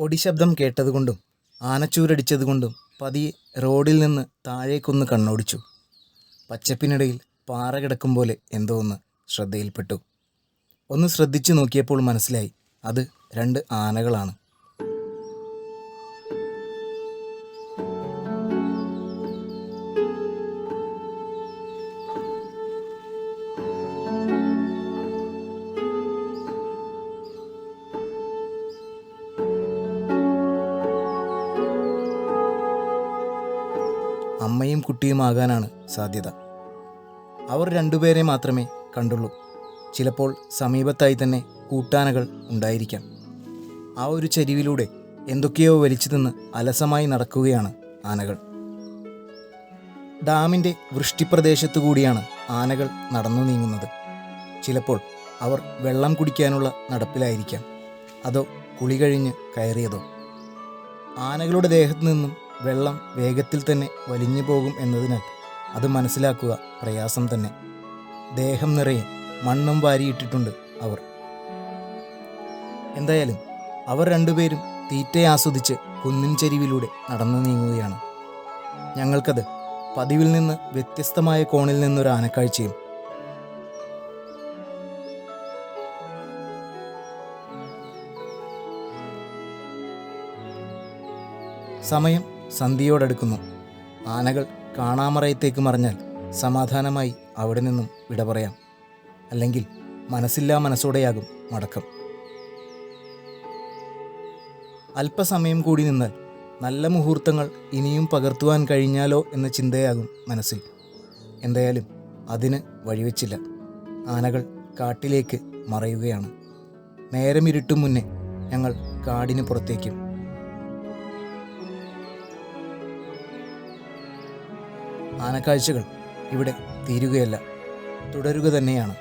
ഒടിശബ്ദം കേട്ടതുകൊണ്ടും ആനച്ചൂരടിച്ചതുകൊണ്ടും പതി റോഡിൽ നിന്ന് താഴേക്കൊന്ന് കണ്ണോടിച്ചു. പച്ചപ്പിനിടയിൽ പാറ കിടക്കും പോലെ എന്തോ ഒന്ന് ശ്രദ്ധയിൽപ്പെട്ടു. ഒന്ന് ശ്രദ്ധിച്ചു നോക്കിയപ്പോൾ മനസ്സിലായി അത് രണ്ട് ആനകളാണ്. അമ്മയും കുട്ടിയുമാകാനാണ് സാധ്യത. അവർ രണ്ടുപേരെ മാത്രമേ കണ്ടുള്ളൂ. ചിലപ്പോൾ സമീപത്തായി തന്നെ കൂട്ടാനകൾ ഉണ്ടായിരിക്കാം. ആ ഒരു ചരിവിലൂടെ എന്തൊക്കെയോ വലിച്ചു നിന്ന് അലസമായി നടക്കുകയാണ് ആനകൾ. ഡാമിന്റെ വൃഷ്ടിപ്രദേശത്തു കൂടിയാണ് ആനകൾ നടന്നു നീങ്ങുന്നത്. ചിലപ്പോൾ അവർ വെള്ളം കുടിക്കാനുള്ള നടപ്പിലായിരിക്കാം. അതോ കുളി കഴിഞ്ഞ് കയറിയതോ? ആനകളുടെ ദേഹത്തു നിന്നും വെള്ളം വേഗത്തിൽ തന്നെ വലിഞ്ഞു പോകും എന്നതിനാൽ അത് മനസ്സിലാക്കുക പ്രയാസം തന്നെ. ദേഹം നിറയെ മണ്ണും വാരിയിട്ടിട്ടുണ്ട് അവർ. എന്തായാലും അവർ രണ്ടുപേരും തീറ്റയെ ആസ്വദിച്ച് കുന്നിൻ ചെരിവിലൂടെ നടന്നു നീങ്ങുകയാണ്. ഞങ്ങൾക്കത് പതിവിൽ നിന്ന് വ്യത്യസ്തമായ കോണിൽ നിന്നൊരു ആനക്കാഴ്ചയും സമയം സന്ധ്യയോടടുക്കുന്നു ആനകൾ കാണാമറയത്തേക്ക് മറിഞ്ഞാൽ സമാധാനമായി അവിടെ നിന്നും വിട പറയാം. അല്ലെങ്കിൽ മനസ്സില്ലാ മനസ്സോടെയാകും മടക്കം. അല്പസമയം കൂടി നിന്നാൽ നല്ല മുഹൂർത്തങ്ങൾ ഇനിയും പകർത്തുവാൻ കഴിഞ്ഞാലോ എന്ന ചിന്തയാകും മനസ്സിൽ. എന്തായാലും അതിന് വഴിവെച്ചില്ല. ആനകൾ കാട്ടിലേക്ക് മറയുകയാണ്. നേരമിരുട്ടും മുന്നേ ഞങ്ങൾ കാടിന് പുറത്തേക്കും. ആനക്കാഴ്ചകൾ ഇവിടെ തീരുകയല്ല തുടരുക തന്നെയാണ്.